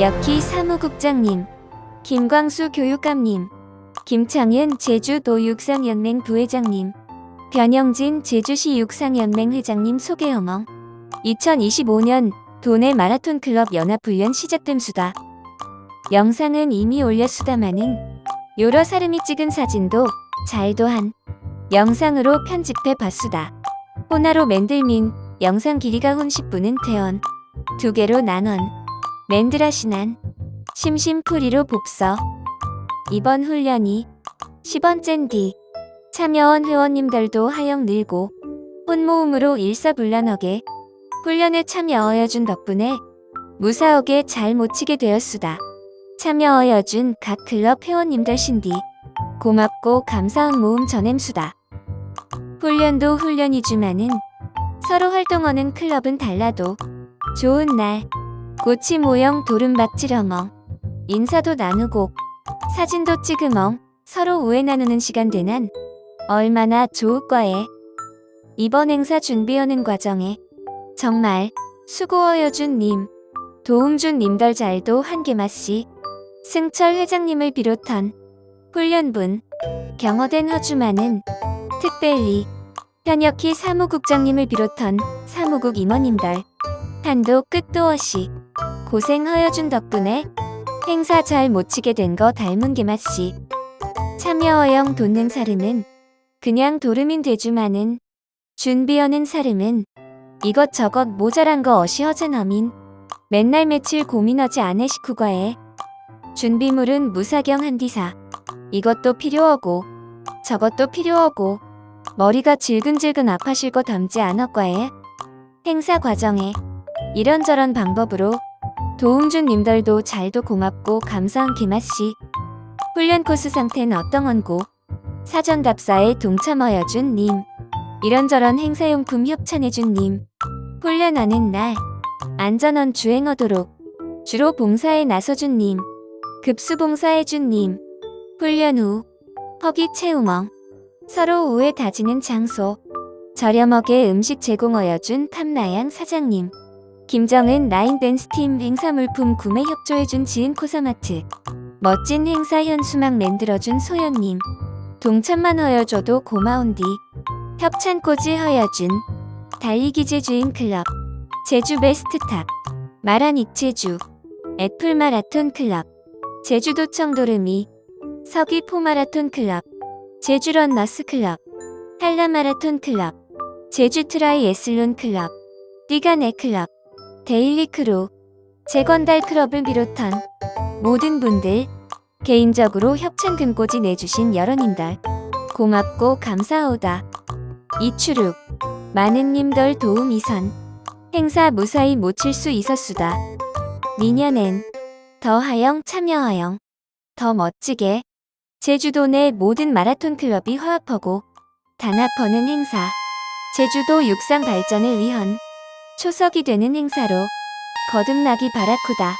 여키 사무국장님, 김광수 교육감님, 김창윤 제주노육상연맹 부회장님, 변영진 제주시 육상연맹 회장님 소개 어머 2025년 도내 마라톤 클럽 연합훈련 시작됨 수다. 영상은 이미 올렸수다마는 여러 사람이 찍은 사진도 잘도 한 영상으로 편집해 봤수다. 호나로 맨들민 영상 길이가 혼 10분은 퇴원 두 개로 나눈 맨드라시난 심심풀이로 봅서 이번 훈련이 10번째인디 참여원 회원님들도 하영 늘고 혼모음으로 일사불란하게 훈련에 참여하여준 덕분에 무사하게 잘 모치게 되었수다. 참여하여준 각 클럽 회원님들 신디 고맙고 감사한 모음 전햄수다. 훈련도 훈련이지만은 서로 활동하는 클럽은 달라도 좋은 날 고치 모형 도름박지러멍 인사도 나누고 사진도 찍으멍 서로 우애 나누는 시간 되난 얼마나 좋을까에. 이번 행사 준비하는 과정에 정말 수고하여준 님 도움준 님들 잘도 한개맛씩 승철 회장님을 비롯한 훈련분 경호된 허주만은 특별히 현역희 사무국장님을 비롯한 사무국 임원님들 한도 끝도 없이 고생하여준 덕분에 행사 잘 모치게 된 거 닮은 게맛씨. 참여어영 돋는 사람은 그냥 도름인 되주마는 준비하는 사람은 이것저것 모자란 거 어시 허전함인 맨날 며칠 고민하지 않을 식후과에 준비물은 무사경 한디사. 이것도 필요하고 저것도 필요하고 머리가 질근질근 아파실 거 담지 않았과에 행사 과정에 이런저런 방법으로 도움 준 님들도 잘도 고맙고 감사한 김아씨. 훈련 코스 상태는 어떤건고? 사전 답사에 동참하여준 님. 이런저런 행사용품 협찬해준 님. 훈련하는 날 안전원 주행하도록 주로 봉사에 나서준 님. 급수 봉사해준 님. 훈련 후 허기 채우멍 서로 우애 다지는 장소. 저렴하게 음식 제공하여준 탐나양 사장님 김정은 라인댄 스 팀 행사 물품 구매 협조해준 지은 코사마트. 멋진 행사 현수막 만들어준 소연님. 동참만 허여줘도 고마운 뒤 협찬꽂이 허여준. 달리기 제 주인 클럽. 제주 베스트탑. 마란 익제주. 애플 마라톤 클럽. 제주도 청 도르미. 서귀 포마라톤 클럽. 제주런 너스 클럽. 한라 마라톤 클럽. 제주 트라이 에슬론 클럽. 띠가네 클럽 데일리 크루 재건달 클럽을 비롯한 모든 분들 개인적으로 협찬 금꼬지 내주신 여러님들 고맙고 감사하오다. 이추룩 많은 님들 도움 이선 행사 무사히 모칠 수 있었수다. 미년엔 더 하영 참여하영 더 멋지게 제주도 내 모든 마라톤 클럽이 화합하고 단합하는 행사 제주도 육상 발전을 위한 초석이 되는 행사로 거듭나기 바라쿠다.